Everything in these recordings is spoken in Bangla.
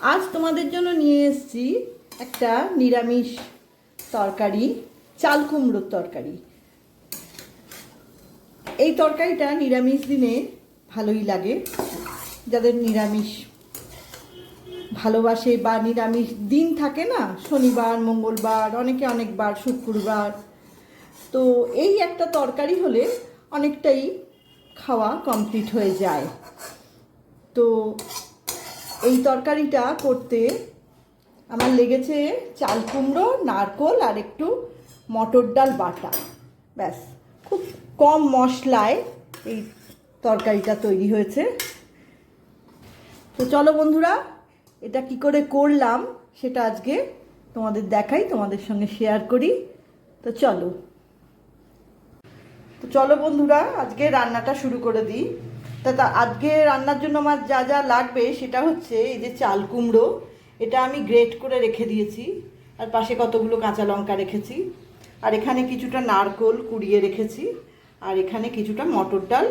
আজ তোমাদের জন্য নিয়ে এসেছি একটা নিরামিষ তরকারি, চাল কুমড়োর তরকারি। এই তরকারিটা নিরামিষ দিনে ভালোই লাগে। যাদের নিরামিষ ভালোবাসে বা নিরামিষ দিন থাকে না, শনিবার, মঙ্গলবার, অনেকে অনেকবার, শুক্রবার, তো এই একটা তরকারি হলে অনেকটাই খাওয়া কমপ্লিট হয়ে যায়। তো এই তরকারিটা করতে আমার লেগেছে চাল কুমড়ো, নারকোল আর একটু মটর ডাল বাটা। ব্যাস, খুব কম মশলায় এই তরকারিটা তৈরি হয়েছে। তো চলো বন্ধুরা, এটা কি করে করলাম সেটা আজকে তোমাদের দেখাই, তোমাদের সঙ্গে শেয়ার করি। তো চলো। তো চলো বন্ধুরা, আজকে রান্নাটা শুরু করে দিই। তা তা আজকে রান্নার জন্য আমার যা যা লাগবে সেটা হচ্ছে এই যে চাল কুমড়ো, এটা আমি গ্রেট করে রেখে দিয়েছি। আর পাশে কতগুলো কাঁচা লঙ্কা রেখেছি। আর এখানে কিছুটা নারকোল কুড়িয়ে রেখেছি। আর এখানে কিছুটা মটর ডাল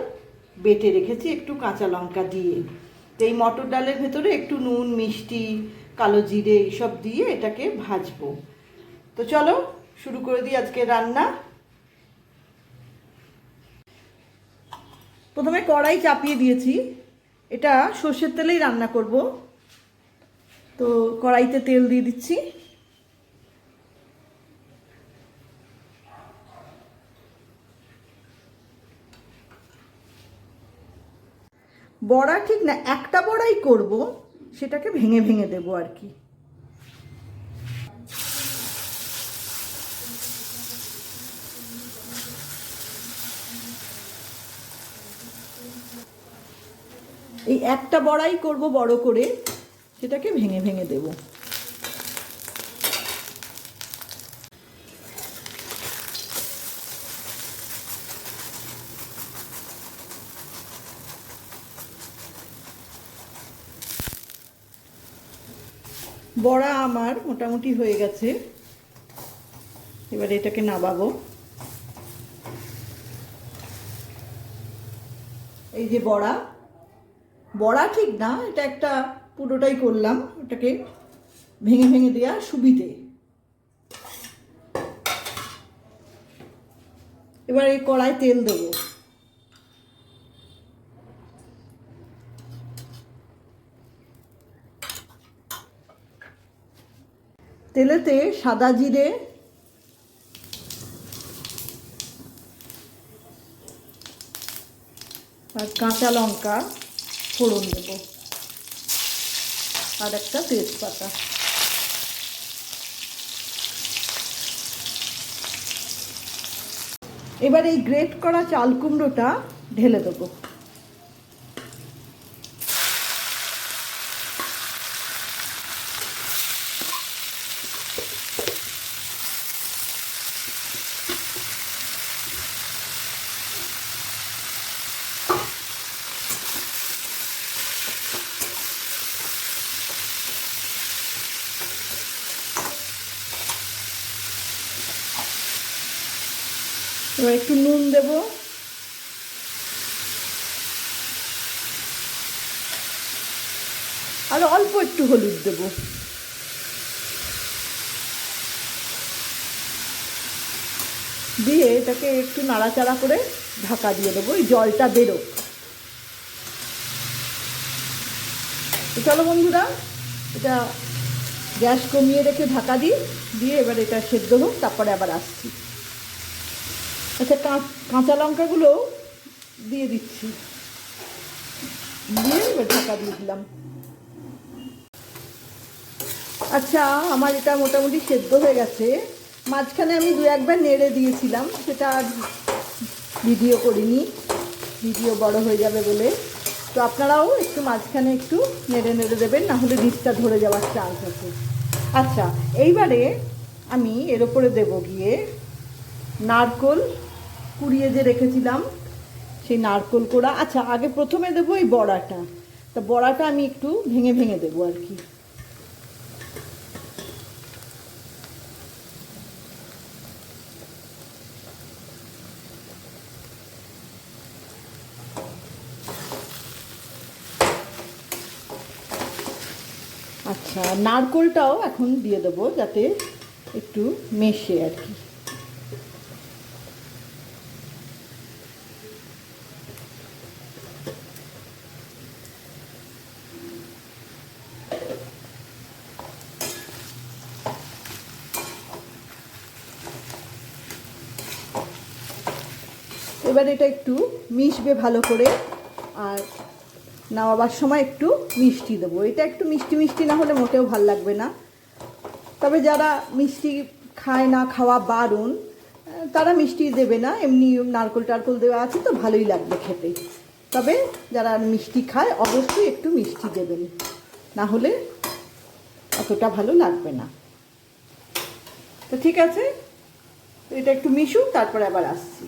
বেটে রেখেছি একটু কাঁচা লঙ্কা দিয়ে। তো এই মটর ডালের ভেতরে একটু নুন, মিষ্টি, কালো জিরে এইসব দিয়ে এটাকে ভাজবো। তো চলো শুরু করে দিই আজকে রান্না। প্রথমে কড়াই চাপিয়ে দিয়েছি। এটা সর্ষের তেলেই রান্না করব। তো কড়াইতে তেল দিয়ে দিচ্ছি। বড়া ঠিক না, একটা বড়াই করব, সেটাকে ভেঙে ভেঙে দেবো আর কি। এই একটা বড়াই করব বড় করে, সেটাকে ভেঙে ভেঙে দেব। বড়া আমার মোটামুটি হয়ে গেছে। এবার এটাকে নাবাবো এই যে বড়া বড়া ঠিক না, এটা একটা পুরোটাই করলাম, ওটাকে ভেঙে ভেঙে দেওয়া সুবিধে। এবার এই কড়াই তেল দেবো। তেলেতে সাদা জিরে, আর কাঁচা লঙ্কা ফোড়ন দেব। আর একটা তেজপাতা। এবার এই গ্রেট করা চাল কুমড়োটা ঢেলে দেবো। এবার একটু নুন দেবো। আর অল্প একটু হলুদ দেবো। দিয়ে এটাকে একটু নাড়াচাড়া করে ঢাকা দিয়ে দেবো ওই জলটা বেরোক। চলো বন্ধুরা, এটা গ্যাস কমিয়ে রেখে ঢাকা দিই, দিয়ে এবার এটা সেদ্ধ হোক, তারপরে আবার আসছি। আচ্ছা কাঁচা লঙ্কাগুলো দিয়ে দিচ্ছি। দিয়ে ঢাকা দিয়ে দিলাম। আচ্ছা আমার এটা মোটামুটি সেদ্ধ হয়ে গেছে। মাঝখানে আমি দু একবার নেড়ে দিয়েছিলাম, সেটা আর ভিডিও করিনি। ভিডিও বড় হয়ে যাবে বলে। তো আপনারাও একটু মাঝখানে একটু নেড়ে নেড়ে দেবেন, না হলে ডিশটা ধরে যাওয়ার চান্স আছে। আচ্ছা এইবারে আমি এর ওপরে দেবো গিয়ে নারকোল কুড়িয়ে যে রেখেছিলাম, সেই নারকোল কোড়া। আচ্ছা আগে প্রথমে দেবো এই বড়াটা। তা বড়াটা আমি একটু ভেঙে ভেঙে দেবো আর কি। আচ্ছা নারকোলটাও এখন দিয়ে দেবো যাতে একটু মেশে আর কি। এবার এটা একটু মিশবে ভালো করে, আর নামাবার সময় একটু মিষ্টি দেবো। এটা একটু মিষ্টি মিষ্টি না হলে মোটেও ভালো লাগবে না। তবে যারা মিষ্টি খায় না, খাওয়া বারণ, তারা মিষ্টি দেবে না। এমনি নারকোল টারকোল দেওয়া আছে তো ভালোই লাগবে খেতে। তবে যারা মিষ্টি খায়, অবশ্যই একটু মিষ্টি দেবেন। না হলে অতটা ভালো লাগবে না। তো ঠিক আছে, এটা একটু মিশুক, তারপরে আবার আসছি।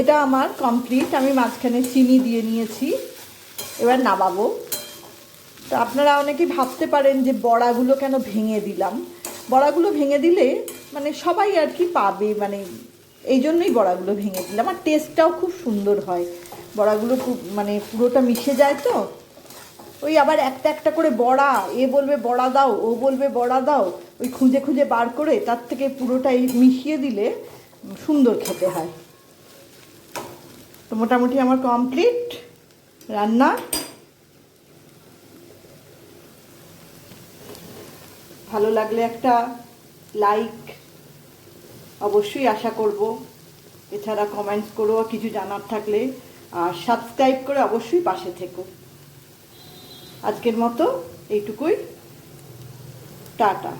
এটা আমার কমপ্লিট আমি মাঝখানে চিনি দিয়ে নিয়েছি। এবার নামাবো। তো আপনারা অনেকেই ভাবতে পারেন যে বড়াগুলো কেন ভেঙে দিলাম। বড়াগুলো ভেঙে দিলে মানে সবাই আর কি পাবে মানে এই জন্যই বড়াগুলো ভেঙে দিলাম। আর টেস্টটাও খুব সুন্দর হয়। বড়াগুলো খুব মানে পুরোটা মিশে যায় তো। ওই আবার একটা একটা করে বড়া, এ বলবে বড়া দাও, ও বলবে বড়া দাও, ওই খুঁজে খুঁজে বার করে তার থেকে পুরোটাই মিশিয়ে দিলে সুন্দর খেতে হয়। তো মোটামুটি আমার কমপ্লিট রান্না। ভালো লাগলে একটা লাইক অবশ্যই আশা করব। এছাড়া কমেন্টস করো কিছু জানার থাকলে, আর সাবস্ক্রাইব করে অবশ্যই পাশে থেকো। আজকের মতো এইটুকুই। টাটা।